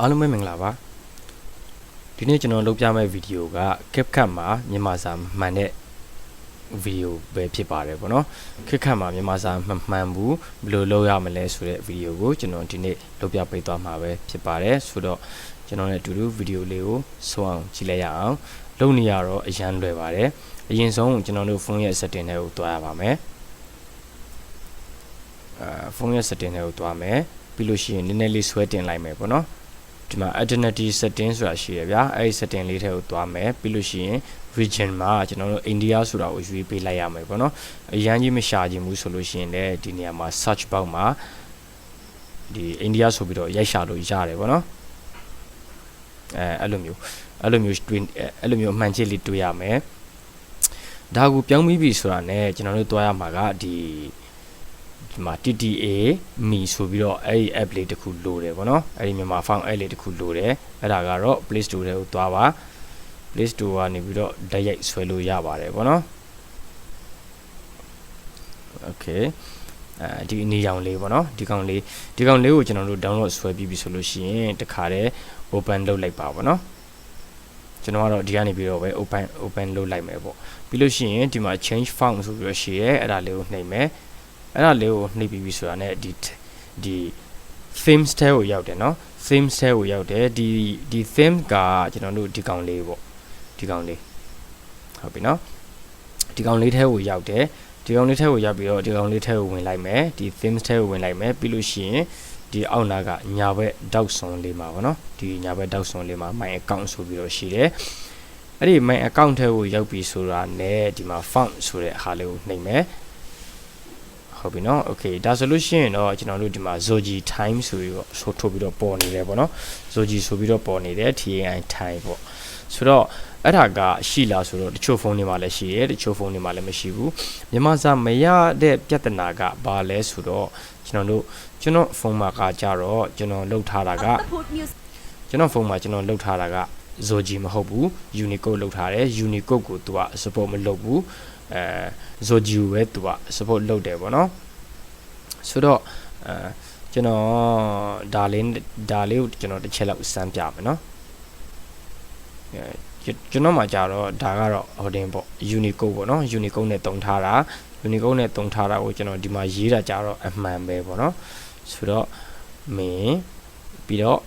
အားလုံးပဲမင်္ဂလာပါဒီနေ့ကျွန်တော်လုပ်ပြမယ့်ဗီဒီယိုက CapCut မှာမြန်မာစာမှန်တဲ့ဗီဒီယိုပဲဖြစ်ပါတယ်ပေါ့နော် CapCut မှာမြန်မာစာမမှန်ဘူးဘယ်လိုလုပ်ရမလဲဆိုတဲ့ဗီဒီယိုကိုကျွန်တော်ဒီနေ့လုပ်ပြပေးသွားမှာပဲဖြစ်ပါတယ်ဆိုတော့ကျွန်တော်လည်းအတူတူဗီဒီယိုလေးကိုဆုံးအောင်ကြည့်လိုက်ရအောင်လုပ်နေရတော့အရန်လွယ်ပါတယ်အရင်ဆုံးကျွန်တော်တို့ဖုန်းရဲ့ setting တွေကိုတွားရပါမယ်အာဖုန်းရဲ့ setting တွေကိုတွားမယ်ပြီးလို့ရှိရင်နည်းနည်းလေးဆွဲတင်လိုက်မယ်ပေါ့နော် ဒီမှာ identity setting ဆိုတာရှိရဗျာအဲ့ဒီ setting လေးထဲကိုသွားမယ်ပြီးလို့ရှိရင် region မှာကျွန်တော်တို့ India ဆိုတာကိုရွေးပေးလိုက်ရမယ်ပေါ့နော်အရန်ကြီးမရှာခြင်းဘူးဆိုလို့ရှိရင်လည်းဒီနေရာမှာ search box မှာဒီ India ဆိုပြီးတော့ရိုက်ရှာလို့ရတယ်ပေါ့နော်အဲအဲ့လိုမျိုးအဲ့လိုမျိုးတွင်အဲ့လိုမျိုးအမှန်ချစ်လေးတွေ့ရမယ်ဒါကိုပြောင်းပြီးပြီဆိုတာ ਨੇ ကျွန်တော်တို့တွားရမှာကဒီ ဒီမှာ TTA မီဆိုပြီးတော့အဲ့ဒီ app လေးတစ်ခုလိုတယ်ပေါ့နော်အဲ့ဒီမြန်မာ font app လေးတစ်ခုလိုတယ်အဲ့ဒါကတော့ Play Store ထဲကိုသွားပါ Play Store ကနေပြီးတော့ဓာတ်ရိုက်ဆွဲလို့ရပါတယ်ပေါ့နော် Okay အဲဒီအနေရောင်လေးပေါ့နော်ဒီကောင်လေးဒီကောင်လေးကိုကျွန်တော်တို့ download ဆွဲပြီးပြီဆိုလို့ရှိရင်တခါတည်း open လုပ်လိုက်ပါပေါ့နော်ကျွန်တော်ကတော့ဒီကနေပြီးတော့ပဲ open open လုပ်လိုက်မယ်ပေါ့ပြီးလို့ရှိရင်ဒီမှာ change font ဆိုပြီးတော့ရှိရဲအဲ့ဒါလေးကိုနှိပ်မယ် အဲ့ဒါလေးကိုနှိပ်ပြီးပြီဆိုတာ ਨੇ ဒီဒီ themes ထဲကိုရောက်တယ်เนาะ themes ထဲကိုရောက်တယ်ဒီဒီ theme ကကျွန်တော်တို့ဒီကောင်လေးပေါ့ဒီကောင်လေးဟုတ်ပြီเนาะဒီကောင်လေးထဲကိုရောက်တယ်ဒီကောင်လေးထဲကိုရောက်ပြီးတော့ဒီကောင်လေးထဲကိုဝင်လိုက်မယ်ဒီ themes ထဲကိုဝင်လိုက်မယ်ပြီးလို့ရှိရင်ဒီအောက်နာကညာဘက်တောက်ဆွန်လေးမှာပေါ့နော်ဒီညာဘက်တောက်ဆွန်လေးမှာ my account ဆိုပြီးတော့ရှိတယ်အဲ့ဒီ my account ထဲကိုရောက်ပြီဆိုတာ ਨੇ ဒီမှာ font ဆိုတဲ့ဟာလေးကိုနှိပ်မယ် ဟုတ်ပြီနော် okay ဒါဆိုလို့ရှိရင်တော့ကျွန်တော်တို့ဒီမှာ zoji time ဆိုပြီးတော့ဆိုထုတ်ပြီးတော့ပေါ်နေတယ်ပေါ့နော် zoji ဆိုပြီးတော့ပေါ်နေတယ် tai time ပေါ့ဆိုတော့အဲ့ဒါကရှိလားဆိုတော့တချို့ဖုန်းတွေမှာလည်းရှိတယ်တချို့ဖုန်းတွေမှာလည်းမရှိဘူးမြန်မာစာမရတဲ့ပြဿနာကဘာလဲဆိုတော့ကျွန်တော်တို့ကျွန်တော်ဖုန်းမှာကကြတော့ကျွန်တော်လုပ်ထားတာက Put music ကျွန်တော်ဖုန်းမှာကျွန်တော်လုပ်ထားတာက Zoji မဟုတ်ဘူး Unicode လုပ်ထားတယ် Unicode ကိုသူက support မလုပ်ဘူး အဲ Zoji ကိုပဲသူက support လုပ်တယ်ပေါ့နော်ဆိုတော့အဲကျွန်တော်ဒါလေးဒါလေးကိုကျွန်တော်တစ်ချက်လောက်စမ်းပြမယ်နော်အဲကျွန်တော်မှကြတော့ဒါကတော့ဟိုတင်ပေါ့ Unicode ပေါ့နော် Unicode နဲ့တုံထားတာ Unicode နဲ့တုံထားတာကိုကျွန်တော်ဒီမှာရေးတာကြတော့အမှန်ပဲပေါ့နော်ဆိုတော့မင်းပြီးတော့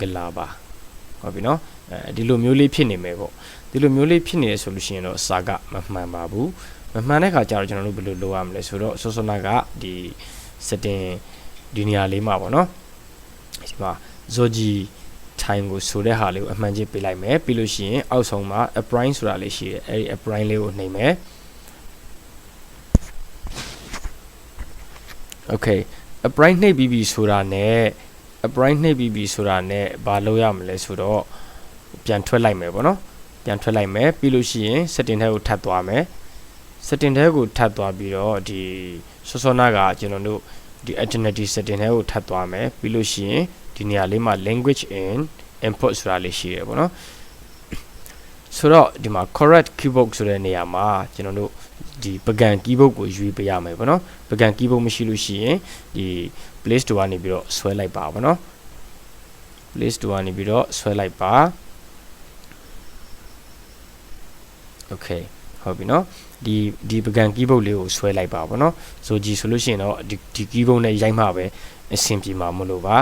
ဂလာပါ ဟုတ်ပြီနော်အဲဒီလိုမျိုးလေးဖြစ်နေမယ်ပေါ့ဒီလိုမျိုးလေးဖြစ်နေရဆိုလို့ရှိရင်တော့စာကမမှန်ပါဘူးမမှန်တဲ့ခါကျတော့ကျွန်တော်တို့ဘယ်လိုလုပ်ရမလဲဆိုတော့ဆောဆောနာကဒီ setting ဒီနေရာလေးမှာပေါ့နော်ဒီမှာ zoji time ကိုဆိုတဲ့ဟာလေးကိုအမှန်ချင်းပေးလိုက်မယ်ပြီးလို့ရှိရင်အောက်ဆုံးမှာ apply ဆိုတာလေးရှိတယ်အဲဒီ apply လေးကိုနှိပ်မယ် okay apply နှိပ်ပြီးပြီဆိုတာ ਨੇ apply နှိပ်ပြီးပြီဆိုတာနဲ့ဘာလုပ်ရမလဲဆိုတော့ပြန်ထွက်လိုက်မယ်ပေါ့နော်ပြန်ထွက်လိုက်မယ်ပြီးလို့ရှိရင် setting ထဲကိုထပ်သွားမယ် setting ထဲကိုထပ်သွားပြီးတော့ဒီဆောဆောနာကကျွန်တော်တို့ဒီ identity setting ထဲကိုထပ်သွားမယ်ပြီးလို့ရှိရင်ဒီနေရာလေးမှာ language in input ဆိုတာလေးရှိတယ်ပေါ့နော်ဆိုတော့ဒီမှာ correct keyboard ဆိုတဲ့နေရာမှာကျွန်တော်တို့ ဒီပကံ keyboard ကိုရွေးပေးရမယ်ပေါ့နော်ပကံ keyboard မရှိလို့ရှိရင်ဒီ Play Store ကနေပြီးတော့ဆွဲလိုက်ပါဗောနော် Play Store ကနေပြီးတော့ဆွဲလိုက်ပါ Okay ဟုတ်ပြီနော်ဒီဒီပကံ keyboard လေးကိုဆွဲလိုက်ပါဗောနော်ဆိုကြည့်ဆိုလို့ရှိရင်တော့ဒီဒီ keyboard နဲ့ရိုက်မှပဲအဆင်ပြေမှာမလို့ပါ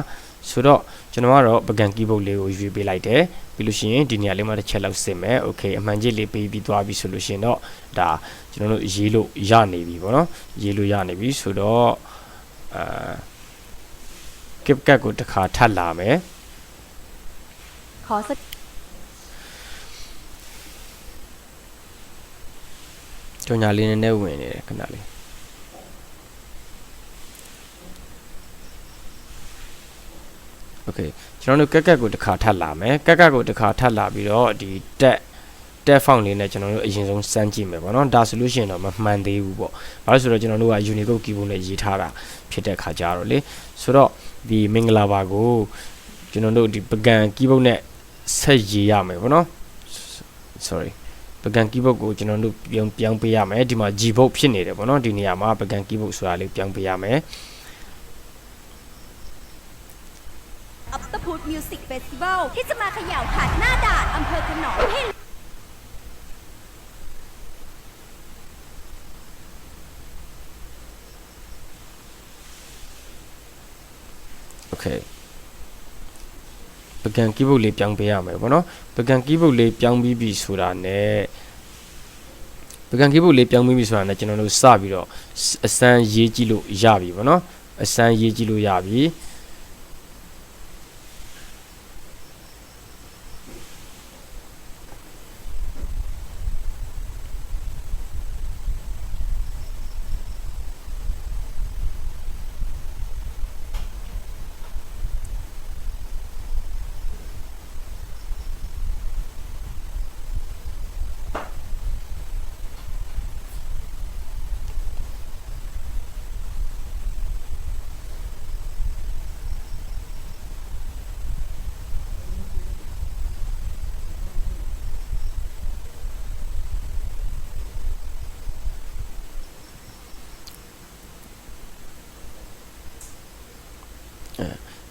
ဆိုတော့ကျွန်တော်ကတော့ပကံ keyboard လေးကိုရွေးပေးလိုက်တယ်ပြီးလို့ရှိရင်ဒီနေရာလေးမှာတစ်ချက်လောက်စစ်မယ် Okay အမှန်ကြီးလေးပေးပြီးသွားပြီဆိုလို့ရှိရင်တော့ဒါကျွန်တော်တို့ရေးလို့ရနေပြီဗောနော်ရေးလို့ရနေပြီဆိုတော့အာ CapCut ကိုတစ်ခါထပ်လာမယ် ขอสัก ကြော်ညာလေးနည်းနည်းဝင်နေတယ်ခဏလေး โอเคကျွန်တော်တို့ကက်ကက်ကိုတစ်ခါထပ်လာမယ်ကက်ကက်ကိုတစ်ခါထပ်လာပြီးတော့ဒီတက်တက်ဖောင်လေးနဲ့ကျွန်တော်တို့အရင်ဆုံးစမ်းကြည့်မယ်ပေါ့နော်ဒါဆိုလို့ရှိရင်တော့မမှန်သေးဘူးပေါ့ဘာလို့ဆိုတော့ကျွန်တော်တို့က Unicode keyboard နဲ့ရေးထားတာဖြစ်တဲ့ခါကြတော့လေဆိုတော့ဒီမင်္ဂလာပါကိုကျွန်တော်တို့ဒီပကံ keyboard နဲ့ဆက်ရေးရမယ်ပေါ့နော် sorry ပကံ keyboard ကိုကျွန်တော်တို့ပြောင်းပြောင်းပေးရမယ်ဒီမှာ Gboard ဖြစ်နေတယ်ပေါ့နော်ဒီနေရာမှာပကံ keyboard ဆိုတာလေးပြောင်းပေးရမယ် พุทธมิวสิกเฟสติวัลที่จะมาเขย่าขันหน้าด่านอำเภอขนอมให้ โอเคပကံကီးဘုတ်လေးပြောင်းပေးရမယ်ပေါ့နော်ပကံကီးဘုတ်လေးပြောင်းပြီးပြီဆိုတာ ਨੇ ပကံကီးဘုတ်လေးပြောင်းပြီးပြီဆိုတာ ਨੇ ကျွန်တော်တို့စပြီးတော့အစမ်းရေးကြည့်လို့ရပြီပေါ့နော်အစမ်းရေးကြည့်လို့ရပြီ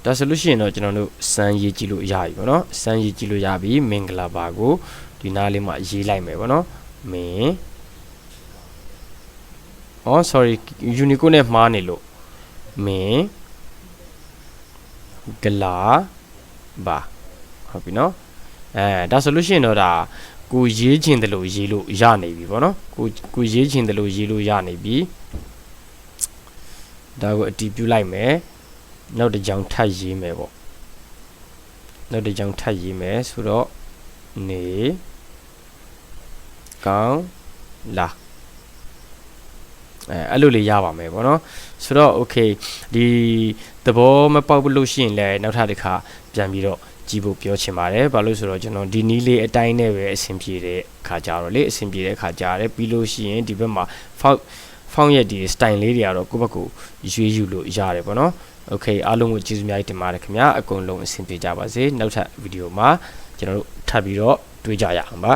ဒါဆိုလို့ရှိရင်တော့ကျွန်တော်တို့စမ်းရေးကြည့်လို့ရပြီပေါ့နော်စမ်းရေးကြည့်လို့ရပြီမင်္ဂလာပါကိုဒီနားလေးမှာရေးလိုက်မယ်ပေါ့နော်မင်အော် sorry Unicode နဲ့မှားနေလို့မင်ဂလာပါဟုတ်ပြီနော်အဲဒါဆိုလို့ရှိရင်တော့ဒါကိုရေးချင်တယ်လို့ရေးလို့ရနေပြီပေါ့နော်ကိုကိုရေးချင်တယ်လို့ရေးလို့ရနေပြီဒါကိုအတီးပြုလိုက်မယ် နောက်တစ်ကြောင်ထပ်ရေးမယ်ပေါ့နောက်တစ်ကြောင်ထပ်ရေးမယ်ဆိုတော့နေကောင်းလာအဲအဲ့လိုလေးရပါမယ်ပေါ့နော်ဆိုတော့ okay ဒီသဘောမပေါက်လို့ရှိရင်လည်းနောက်ထပ်တစ်ခါပြန်ပြီးတော့ကြည့်ဖို့ပြောချင်ပါတယ်ဘာလို့ဆိုတော့ကျွန်တော်ဒီနီးလေးအတိုင်းနဲ့ပဲအဆင်ပြေတဲ့ခါကြတော့လေအဆင်ပြေတဲ့ခါကြရတယ်ပြီးလို့ရှိရင်ဒီဘက်မှာ font font ရဲ့ဒီ style လေးတွေကတော့ကိုယ့်ဘက်ကိုရွေးယူလို့ရတယ်ပေါ့နော် โอเคအားလုံးကိုကျေးဇူးအများကြီးတင်ပါတယ်ခင်ဗျာအကုန်လုံးအဆင်ပြေကြပါစေနောက်ထပ်ဗီဒီယိုမှာကျွန်တော်တို့ထပ်ပြီးတော့တွေ့ကြရအောင်ပါ